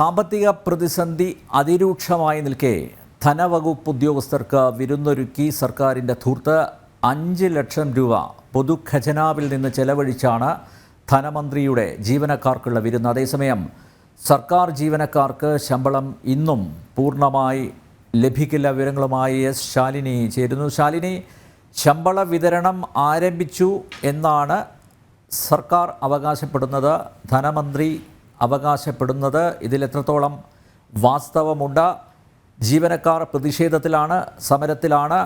സാമ്പത്തിക പ്രതിസന്ധി അതിരൂക്ഷമായി നിൽക്കെ ധനവകുപ്പ് ഉദ്യോഗസ്ഥർക്ക് വിരുന്നൊരുക്കി സർക്കാരിന്റെ ധൂർത്ത് അഞ്ച് ലക്ഷം രൂപ പൊതുഖജനാവിൽ നിന്ന് ചെലവഴിച്ചാണ് ധനമന്ത്രിയുടെ ജീവനക്കാർക്കുള്ള വിരുന്ന്. അതേസമയം സർക്കാർ ജീവനക്കാർക്ക് ശമ്പളം ഇന്നും പൂർണമായി ലഭിക്കില്ല. വിവരങ്ങളുമായി എസ് ശാലിനി ചേരുന്നു. ശാലിനി ശമ്പള വിതരണം ആരംഭിച്ചു എന്നാണ് സർക്കാർ അവകാശപ്പെടുന്നത്. ധനമന്ത്രി അവകാശപ്പെടുന്നത്. ഇതിൽ എത്രത്തോളം വാസ്തവമുണ്ട്? ജീവനക്കാർ പ്രതിഷേധത്തിലാണ് സമരത്തിലാണ്.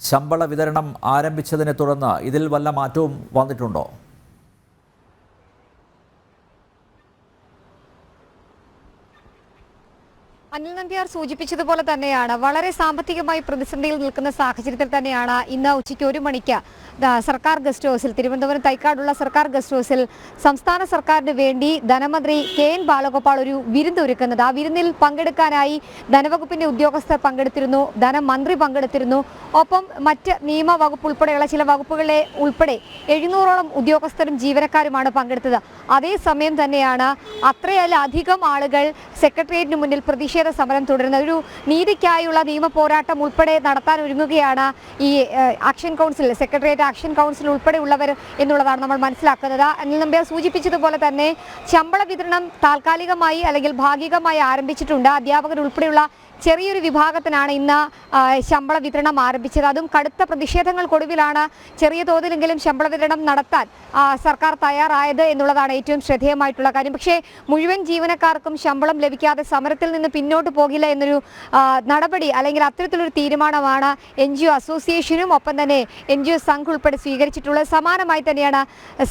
ശമ്പള വിതരണം ആരംഭിച്ചതിനെ തുടർന്ന് ഇതിൽ വല്ല മാറ്റവും വന്നിട്ടുണ്ടോ? അനിൽ നമ്പ്യാർ സൂചിപ്പിച്ചതുപോലെ തന്നെയാണ് വളരെ സാമ്പത്തികമായി പ്രതിസന്ധിയിൽ നിൽക്കുന്ന സാഹചര്യത്തിൽ തന്നെയാണ് ഇന്ന് ഉച്ചയ്ക്ക് ഒരു മണിക്ക് സർക്കാർ ഗസ്റ്റ് ഹൗസിൽ തിരുവനന്തപുരം തൈക്കാടുള്ള സർക്കാർ ഗസ്റ്റ് ഹൗസിൽ സംസ്ഥാന സർക്കാരിന് വേണ്ടി ധനമന്ത്രി കെ എൻ ബാലഗോപാൽ ഒരു വിരുന്ന് ഒരുക്കുന്നത്. ആ വിരുന്നിൽ പങ്കെടുക്കാനായി ധനവകുപ്പിന്റെ ഉദ്യോഗസ്ഥർ പങ്കെടുത്തിരുന്നു ധനമന്ത്രി പങ്കെടുത്തിരുന്നു. ഒപ്പം മറ്റ് നിയമവകുപ്പ് ഉൾപ്പെടെയുള്ള ചില വകുപ്പുകളെ ഉൾപ്പെടെ എഴുന്നൂറോളം ഉദ്യോഗസ്ഥരും ജീവനക്കാരുമാണ് പങ്കെടുത്തത്. അതേസമയം തന്നെയാണ് അത്രയധികം ആളുകൾ സെക്രട്ടേറിയറ്റിന് മുന്നിൽ പ്രതിഷേധ സമരം തുടരുന്നത്. ഒരു നീതിക്കായുള്ള നിയമ പോരാട്ടം ഉൾപ്പെടെ നടത്താൻ ഒരുങ്ങുകയാണ് ഈ action council secretariat action council ഉൾപ്പെടെയുള്ളവർ എന്നുള്ളതാണ് നമ്മൾ മനസ്സിലാക്കുന്നത്. അനിൽ നമ്പ്യാർ സൂചിപ്പിച്ചതുപോലെ തന്നെ ശമ്പള വിതരണം താൽക്കാലികമായി അല്ലെങ്കിൽ ഭാഗികമായി ആരംഭിച്ചിട്ടുണ്ട്. അധ്യാപകർ ഉൾപ്പെടെയുള്ള ചെറിയൊരു വിഭാഗത്തിനാണ് ഇന്ന് ശമ്പള വിതരണം ആരംഭിച്ചത്. അതും കടുത്ത പ്രതിഷേധങ്ങൾക്കൊടുവിലാണ് ചെറിയ തോതിലെങ്കിലും ശമ്പള വിതരണം നടത്താൻ സർക്കാർ തയ്യാറായത് എന്നുള്ളതാണ് ഏറ്റവും ശ്രദ്ധേയമായിട്ടുള്ള കാര്യം. പക്ഷേ മുഴുവൻ ജീവനക്കാർക്കും ശമ്പളം ലഭിക്കാതെ സമരത്തിൽ നിന്ന് പിന്നോട്ട് പോകില്ല എന്നൊരു നടപടി അല്ലെങ്കിൽ അത്തരത്തിലൊരു തീരുമാനമാണ് എൻ ജി ഒ അസോസിയേഷനും ഒപ്പം തന്നെ എൻ ജി ഒ സംഘ് ഉൾപ്പെടെ സ്വീകരിച്ചിട്ടുള്ളത്. സമാനമായി തന്നെയാണ്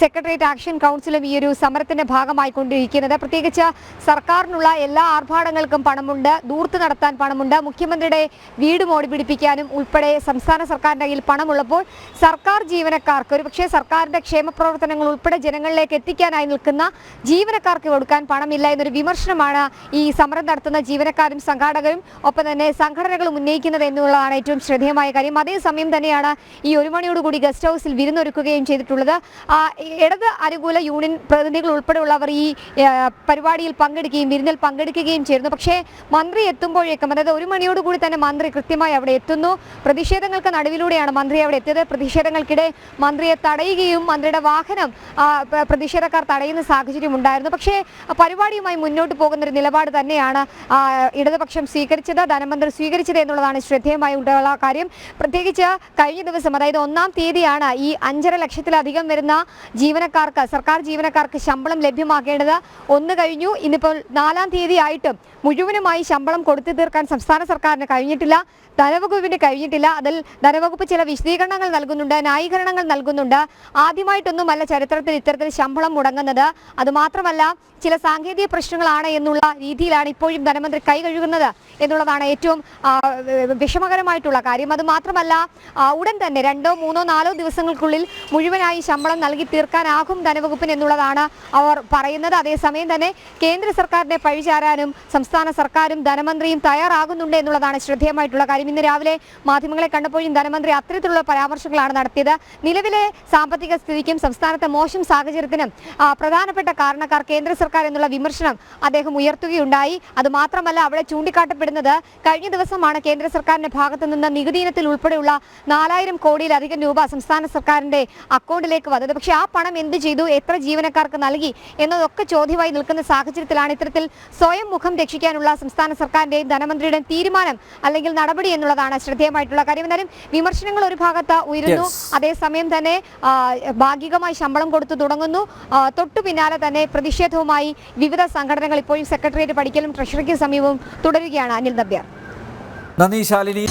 സെക്രട്ടേറിയറ്റ് ആക്ഷൻ കൗൺസിലും ഈ ഒരു സമരത്തിന്റെ ഭാഗമായിക്കൊണ്ടിരിക്കുന്നത്. പ്രത്യേകിച്ച് സർക്കാരിനുള്ള എല്ലാ ആർഭാടങ്ങൾക്കും പണമുണ്ട്. ദൂർത്ത് നടത്താൻ പണമുണ്ട് മുഖ്യമന്ത്രിയുടെ വീട് മോടി പിടിപ്പിക്കാനും ഉൾപ്പെടെ സംസ്ഥാന സർക്കാരിന്റെ കയ്യിൽ പണമുള്ളപ്പോൾ സർക്കാർ ജീവനക്കാർക്ക് ഒരു പക്ഷേ സർക്കാരിന്റെ ക്ഷേമ പ്രവർത്തനങ്ങൾ ഉൾപ്പെടെ ജനങ്ങളിലേക്ക് എത്തിക്കാനായി നിൽക്കുന്ന ജീവനക്കാർക്ക് കൊടുക്കാൻ പണമില്ല എന്നൊരു വിമർശനമാണ് ഈ സമരം നടത്തുന്ന ജീവനക്കാരും സംഘാടകരും ഒപ്പം തന്നെ സംഘടനകളും ഉന്നയിക്കുന്നത് എന്നുള്ളതാണ് ഏറ്റവും ശ്രദ്ധേയമായ കാര്യം. അതേസമയം തന്നെയാണ് ഈ ഒരു മണിയോടുകൂടി ഗസ്റ്റ് ഹൗസിൽ വിരുന്നൊരുക്കുകയും ചെയ്തിട്ടുള്ളത്. ഇടത് അനുകൂല യൂണിയൻ പ്രതിനിധികൾ ഉൾപ്പെടെയുള്ളവർ ഈ പരിപാടിയിൽ പങ്കെടുക്കുകയും വിരുന്നിൽ പങ്കെടുക്കുകയും ചെയ്യുന്നു പക്ഷേ മന്ത്രി എത്തുമ്പോഴേക്കും അതായത് ഒരു മണിയോടുകൂടി തന്നെ മന്ത്രി കൃത്യമായി അവിടെ എത്തുന്നു. പ്രതിഷേധങ്ങൾക്ക് നടുവിലൂടെയാണ് മന്ത്രി അവിടെ എത്തിയത്. പ്രതിഷേധങ്ങൾക്കിടെ മന്ത്രിയെ തടയുകയും മന്ത്രിയുടെ വാഹനം പ്രതിഷേധക്കാർ തടയുന്ന സാഹചര്യം ഉണ്ടായിരുന്നു. പക്ഷേ പരിപാടിയുമായി മുന്നോട്ട് പോകുന്ന ഒരു നിലപാട് തന്നെയാണ് ഇടതുപക്ഷം സ്വീകരിച്ചത് ധനമന്ത്രി സ്വീകരിച്ചത് എന്നുള്ളതാണ് ശ്രദ്ധേയമായി ഉള്ള കാര്യം. പ്രത്യേകിച്ച് കഴിഞ്ഞ ദിവസം അതായത് ഒന്നാം തീയതിയാണ് ഈ അഞ്ചര ലക്ഷത്തിലധികം വരുന്ന ജീവനക്കാർക്ക് സർക്കാർ ജീവനക്കാർക്ക് ശമ്പളം ലഭ്യമാക്കേണ്ടത് ഒന്ന് കഴിഞ്ഞു. ഇന്നിപ്പോൾ നാലാം തീയതി ആയിട്ടും മുഴുവനുമായി ശമ്പളം കൊടുത്തു തീർക്കാൻ സംസ്ഥാന സർക്കാരിന് കഴിഞ്ഞിട്ടില്ല ധനവകുപ്പിന് കഴിഞ്ഞിട്ടില്ല. അതിൽ ധനവകുപ്പ് ചില വിശദീകരണങ്ങൾ നൽകുന്നുണ്ട് ന്യായീകരണങ്ങൾ നൽകുന്നുണ്ട്. ആദ്യമായിട്ടൊന്നുമല്ല ചരിത്രത്തിൽ ഇത്തരത്തിൽ ശമ്പളം മുടങ്ങുന്നത്. അതുമാത്രമല്ല ചില സാങ്കേതിക പ്രശ്നങ്ങളാണ് എന്നുള്ള രീതിയിലാണ് ഇപ്പോഴും ധനമന്ത്രി കൈ കഴുകുന്നത് എന്നുള്ളതാണ് ഏറ്റവും വിഷമകരമായിട്ടുള്ള കാര്യം. അത് മാത്രമല്ല ഉടൻ തന്നെ രണ്ടോ മൂന്നോ നാലോ ദിവസങ്ങൾക്കുള്ളിൽ മുഴുവനായി ശമ്പളം നൽകി തീർക്കാനാകും ധനവകുപ്പിന് എന്നുള്ളതാണ് അവർ പറയുന്നത്. അതേസമയം തന്നെ കേന്ദ്ര സർക്കാരിനെ പഴിചാരാനും സംസ്ഥാന സർക്കാരും ധനമന്ത്രിയും തയ്യാറാകുന്നുണ്ട് എന്നുള്ളതാണ് ശ്രദ്ധേയമായിട്ടുള്ള കാര്യം. ഇന്ന് രാവിലെ മാധ്യമങ്ങളെ കണ്ടപ്പോഴും ധനമന്ത്രി അത്തരത്തിലുള്ള പരാമർശങ്ങളാണ് നടത്തിയത്. നിലവിലെ സാമ്പത്തിക സ്ഥിതിക്കും സംസ്ഥാനത്തെ മോശം സാഹചര്യത്തിനും പ്രധാനപ്പെട്ട കാരണക്കാർ കേന്ദ്ര സർക്കാർ എന്നുള്ള വിമർശനം അദ്ദേഹം ഉയർത്തുകയുണ്ടായി. അത് മാത്രമല്ല അവിടെ ചൂണ്ടിക്കാട്ടപ്പെടുന്നത് കഴിഞ്ഞ ദിവസമാണ് കേന്ദ്ര സർക്കാരിന്റെ ഭാഗത്തു നിന്ന് നികുതി ഇനത്തിൽ ഉൾപ്പെടെയുള്ള നാലായിരം കോടിയിലധികം രൂപ സംസ്ഥാന സർക്കാരിന്റെ അക്കൗണ്ടിലേക്ക് വന്നത്. പക്ഷേ ആ പണം എന്ത് ചെയ്തു? എത്ര ജീവനക്കാർക്ക് നൽകി? എന്നതൊക്കെ ചോദ്യമായി നിൽക്കുന്ന സാഹചര്യത്തിലാണ് ഇത്തരത്തിൽ സ്വയം മുഖം രക്ഷിക്കാനുള്ള സംസ്ഥാന സർക്കാരിന്റെയും ധനമന്ത്രിയുടെയും തീരുമാനം അല്ലെങ്കിൽ നടപടി എന്നുള്ളതാണ് ശ്രദ്ധേയമായിട്ടുള്ള കാര്യം. എന്നാലും വിമർശനങ്ങൾ ഒരു ഭാഗത്ത് ഉയരുന്നു. അതേസമയം തന്നെ ഭാഗികമായി ശമ്പളം കൊടുത്തു തുടങ്ങുന്നു. തൊട്ടു പിന്നാലെ തന്നെ പ്രതിഷേധവുമായി വിവിധ സംഘടനകൾ ഇപ്പോഴും സെക്രട്ടേറിയറ്റ് പഠിക്കലും ട്രഷറിക്ക് സമീപവും തുടരുകയാണ് അനിൽ നബ്യർ നന്ദി ശാലിനി.